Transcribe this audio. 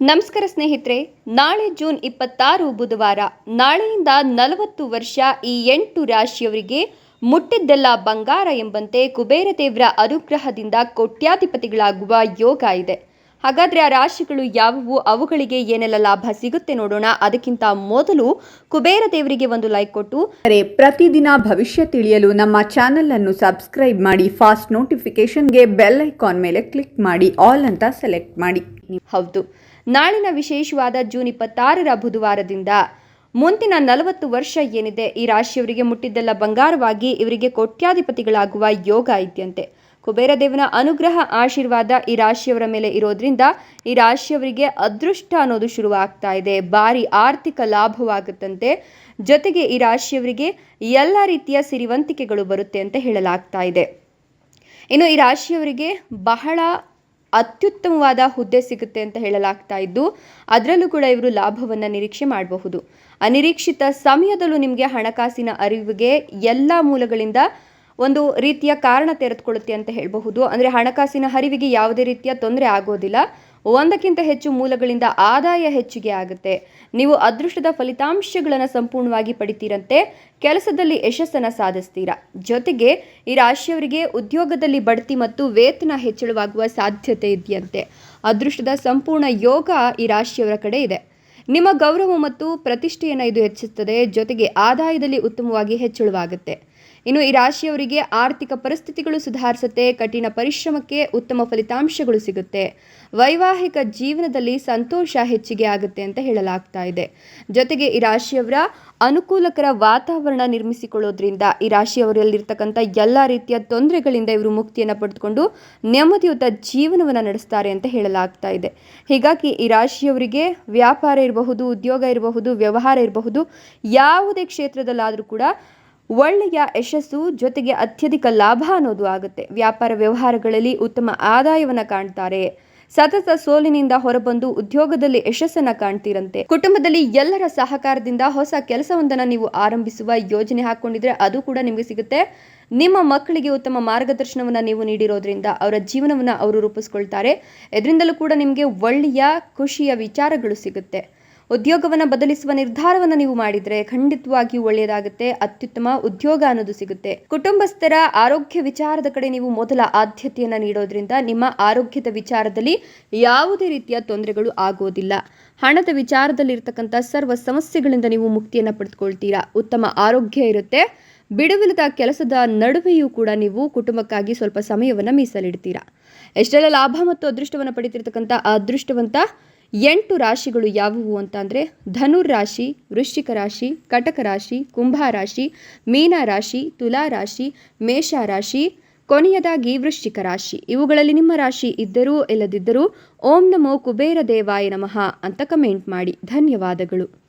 ನಮಸ್ಕಾರ ಸ್ನೇಹಿತರೆ ನಾಳೆ ಜೂನ್ ಇಪ್ಪತ್ತಾರು ಬುಧವಾರ ನಾಳೆಯಿಂದ ನಲವತ್ತು ವರ್ಷ ಈ ಎಂಟು ರಾಶಿಯವರಿಗೆ ಮುಟ್ಟಿದ್ದೆಲ್ಲ ಬಂಗಾರ ಎಂಬಂತೆ ಕುಬೇರ ದೇವರ ಅನುಗ್ರಹದಿಂದ ಕೋಟ್ಯಾಧಿಪತಿಗಳಾಗುವ ಯೋಗ ಇದೆ. ಹಾಗಾದ್ರೆ ಆ ರಾಶಿಗಳು ಯಾವುವು ಅವುಗಳಿಗೆ ಏನೆಲ್ಲ ಲಾಭ ಸಿಗುತ್ತೆ ನೋಡೋಣ. ಅದಕ್ಕಿಂತ ಮೊದಲು ಕುಬೇರ ದೇವರಿಗೆ ಒಂದು ಲೈಕ್ ಕೊಟ್ಟು. ಅರೆ ಪ್ರತಿದಿನ ಭವಿಷ್ಯ ತಿಳಿಯಲು ನಮ್ಮ ಚಾನೆಲ್ ಅನ್ನು ಸಬ್ಸ್ಕ್ರೈಬ್ ಮಾಡಿ ಫಾಸ್ಟ್ ನೋಟಿಫಿಕೇಶನ್ಗೆ ಬೆಲ್ ಐಕಾನ್ ಮೇಲೆ ಕ್ಲಿಕ್ ಮಾಡಿ ಆಲ್ ಅಂತ ಸೆಲೆಕ್ಟ್ ಮಾಡಿ. ಹೌದು. ನಾಳಿನ ವಿಶೇಷವಾದ ಜೂನ್ ಇಪ್ಪತ್ತಾರರ ಬುಧವಾರದಿಂದ. ಮುಂದಿನ ನಲವತ್ತು ವರ್ಷ ಏನಿದೆ, ಈ ರಾಶಿಯವರಿಗೆ ಮುಟ್ಟಿದ್ದೆಲ್ಲ ಬಂಗಾರವಾಗಿ ಇವರಿಗೆ ಕೋಟ್ಯಾಧಿಪತಿಗಳಾಗುವ ಯೋಗ ಇದೆಯಂತೆ. ಕುಬೇರ ದೇವನ ಅನುಗ್ರಹ, ಆಶೀರ್ವಾದ ಈ ರಾಶಿಯವರ ಮೇಲೆ ಇರೋದ್ರಿಂದ ಈ ರಾಶಿಯವರಿಗೆ ಅದೃಷ್ಟ ಅನ್ನೋದು ಶುರುವಾಗ್ತಾ ಇದೆ. ಭಾರಿ ಆರ್ಥಿಕ ಲಾಭವಾಗುತ್ತಂತೆ. ಜೊತೆಗೆ ಈ ರಾಶಿಯವರಿಗೆ ಎಲ್ಲ ರೀತಿಯ ಸಿರಿವಂತಿಕೆಗಳು ಬರುತ್ತೆ ಅಂತ ಹೇಳಲಾಗ್ತಾ ಇದೆ. ಇನ್ನು ಈ ರಾಶಿಯವರಿಗೆ ಬಹಳ ಅತ್ಯುತ್ತಮವಾದ ಹುದ್ದೆ ಸಿಗುತ್ತೆ ಅಂತ ಹೇಳಲಾಗ್ತಾ ಇದ್ದು, ಅದರಲ್ಲೂ ಕೂಡ ಇವರು ಲಾಭವನ್ನು ನಿರೀಕ್ಷೆ ಮಾಡಬಹುದು. ಅನಿರೀಕ್ಷಿತ ಸಮಯದಲ್ಲೂ ನಿಮಗೆ ಹಣಕಾಸಿನ ಅರಿವಿಗೆ ಎಲ್ಲ ಮೂಲಗಳಿಂದ ಒಂದು ರೀತಿಯ ಕಾರಣ ತೆರೆದುಕೊಳ್ಳುತ್ತೆ ಅಂತ ಹೇಳಬಹುದು. ಅಂದರೆ ಹಣಕಾಸಿನ ಹರಿವಿಗೆ ಯಾವುದೇ ರೀತಿಯ ತೊಂದರೆ ಆಗೋದಿಲ್ಲ. ಒಂದಕ್ಕಿಂತ ಹೆಚ್ಚು ಮೂಲಗಳಿಂದ ಆದಾಯ ಹೆಚ್ಚಿಗೆ ಆಗುತ್ತೆ. ನೀವು ಅದೃಷ್ಟದ ಫಲಿತಾಂಶಗಳನ್ನು ಸಂಪೂರ್ಣವಾಗಿ ಪಡಿತೀರಂತೆ, ಕೆಲಸದಲ್ಲಿ ಯಶಸ್ಸನ್ನು ಸಾಧಿಸ್ತೀರಾ? ಜೊತೆಗೆ, ಈ ರಾಶಿಯವರಿಗೆ ಉದ್ಯೋಗದಲ್ಲಿ ಬಡ್ತಿ ಮತ್ತು ವೇತನ ಹೆಚ್ಚಳವಾಗುವ ಸಾಧ್ಯತೆ ಇದೆಯಂತೆ. ಅದೃಷ್ಟದ ಸಂಪೂರ್ಣ ಯೋಗ ಈ ರಾಶಿಯವರ ಕಡೆ ಇದೆ. ನಿಮ್ಮ ಗೌರವ ಮತ್ತು ಪ್ರತಿಷ್ಠೆಯನ್ನು ಇದು ಹೆಚ್ಚಿಸುತ್ತದೆ ಜೊತೆಗೆ ಆದಾಯದಲ್ಲಿ ಉತ್ತಮವಾಗಿ ಹೆಚ್ಚಳವಾಗುತ್ತೆ. ಇನ್ನು ಈ ರಾಶಿಯವರಿಗೆ ಆರ್ಥಿಕ ಪರಿಸ್ಥಿತಿಗಳು ಸುಧಾರಿಸುತ್ತೆ, ಕಠಿಣ ಪರಿಶ್ರಮಕ್ಕೆ ಉತ್ತಮ ಫಲಿತಾಂಶಗಳು ಸಿಗುತ್ತೆ. ವೈವಾಹಿಕ ಜೀವನದಲ್ಲಿ ಸಂತೋಷ ಹೆಚ್ಚಿಗೆ ಆಗುತ್ತೆ ಅಂತ ಹೇಳಲಾಗ್ತಾ ಇದೆ. ಜೊತೆಗೆ ಈ ರಾಶಿಯವರ ಅನುಕೂಲಕರ ವಾತಾವರಣ ನಿರ್ಮಿಸಿಕೊಳ್ಳೋದ್ರಿಂದ ಈ ರಾಶಿಯವರಲ್ಲಿರ್ತಕ್ಕಂಥ ಎಲ್ಲ ರೀತಿಯ ತೊಂದರೆಗಳಿಂದ ಇವರು ಮುಕ್ತಿಯನ್ನು ಪಡೆದುಕೊಂಡು ನೆಮ್ಮದಿಯುತ ಜೀವನವನ್ನು ನಡೆಸ್ತಾರೆ ಅಂತ ಹೇಳಲಾಗ್ತಾ ಇದೆ. ಹೀಗಾಗಿ ಈ ರಾಶಿಯವರಿಗೆ ವ್ಯಾಪಾರ ಇರಬಹುದು, ಉದ್ಯೋಗ ಇರಬಹುದು, ವ್ಯವಹಾರ ಇರಬಹುದು, ಯಾವುದೇ ಕ್ಷೇತ್ರದಲ್ಲಾದರೂ ಕೂಡ ಒಳ್ಳೆಯ ಯಶಸ್ಸು ಜೊತೆಗೆ ಅತ್ಯಧಿಕ ಲಾಭ ಅನ್ನೋದು ಆಗುತ್ತೆ. ವ್ಯಾಪಾರ ವ್ಯವಹಾರಗಳಲ್ಲಿ ಉತ್ತಮ ಆದಾಯವನ್ನು ಕಾಣ್ತಾರೆ. ಸತತ ಸೋಲಿನಿಂದ ಹೊರಬಂದು ಉದ್ಯೋಗದಲ್ಲಿ ಯಶಸ್ಸನ್ನ ಕಾಣ್ತೀರಂತೆ. ಕುಟುಂಬದಲ್ಲಿ ಎಲ್ಲರ ಸಹಕಾರದಿಂದ ಹೊಸ ಕೆಲಸವೊಂದನ್ನು ನೀವು ಆರಂಭಿಸುವ ಯೋಜನೆ ಹಾಕೊಂಡಿದ್ರೆ ಅದು ಕೂಡ ನಿಮಗೆ ಸಿಗುತ್ತೆ. ನಿಮ್ಮ ಮಕ್ಕಳಿಗೆ ಉತ್ತಮ ಮಾರ್ಗದರ್ಶನವನ್ನು ನೀವು ನೀಡಿರೋದ್ರಿಂದ ಅವರ ಜೀವನವನ್ನು ಅವರು ರೂಪಿಸ್ಕೊಳ್ತಾರೆ. ಇದರಿಂದಲೂ ಕೂಡ ನಿಮಗೆ ಒಳ್ಳೆಯ, ಖುಷಿಯ ವಿಚಾರಗಳು ಸಿಗುತ್ತೆ. ಉದ್ಯೋಗವನ್ನು ಬದಲಿಸುವ ನಿರ್ಧಾರವನ್ನು ನೀವು ಮಾಡಿದರೆ ಖಂಡಿತವಾಗಿಯೂ ಒಳ್ಳೆಯದಾಗುತ್ತೆ, ಅತ್ಯುತ್ತಮ ಉದ್ಯೋಗ ಅನ್ನೋದು ಸಿಗುತ್ತೆ. ಕುಟುಂಬಸ್ಥರ ಆರೋಗ್ಯ ವಿಚಾರದ ಕಡೆ ನೀವು ಮೊದಲ ಆದ್ಯತೆಯನ್ನು ನೀಡೋದ್ರಿಂದ ನಿಮ್ಮ ಆರೋಗ್ಯದ ವಿಚಾರದಲ್ಲಿ ಯಾವುದೇ ರೀತಿಯ ತೊಂದರೆಗಳು ಆಗೋದಿಲ್ಲ. ಹಣದ ವಿಚಾರದಲ್ಲಿರ್ತಕ್ಕಂಥ ಸರ್ವ ಸಮಸ್ಯೆಗಳಿಂದ ನೀವು ಮುಕ್ತಿಯನ್ನು ಪಡೆದುಕೊಳ್ತೀರಾ. ಉತ್ತಮ ಆರೋಗ್ಯ ಇರುತ್ತೆ. ಬಿಡುವಿಲ್ಲದ ಕೆಲಸದ ನಡುವೆಯೂ ಕೂಡ ನೀವು ಕುಟುಂಬಕ್ಕಾಗಿ ಸ್ವಲ್ಪ ಸಮಯವನ್ನು ಮೀಸಲಿಡ್ತೀರಾ. ಎಷ್ಟೆಲ್ಲ ಲಾಭ ಮತ್ತು ಅದೃಷ್ಟವನ್ನು ಪಡಿತಿರ್ತಕ್ಕಂಥ ಅದೃಷ್ಟವಂತ ಎಂಟು ರಾಶಿಗಳು ಯಾವುವು ಅಂತಂದರೆ ಧನುರ್ ರಾಶಿ ವೃಶ್ಚಿಕ ರಾಶಿ, ಕಟಕ ರಾಶಿ, ಕುಂಭ ರಾಶಿ, ಮೀನ ರಾಶಿ, ತುಲಾ ರಾಶಿ, ಮೇಷ ರಾಶಿ, ಕೊನೆಯದಾಗಿ ವೃಶ್ಚಿಕ ರಾಶಿ. ಇವುಗಳಲ್ಲಿ ನಿಮ್ಮ ರಾಶಿ ಇದ್ದರೂ ಇಲ್ಲದಿದ್ದರೂ ಓಂ ನಮೋ ಕುಬೇರ ದೇವಾಯ ನಮಃ ಅಂತ ಕಮೆಂಟ್ ಮಾಡಿ. ಧನ್ಯವಾದಗಳು.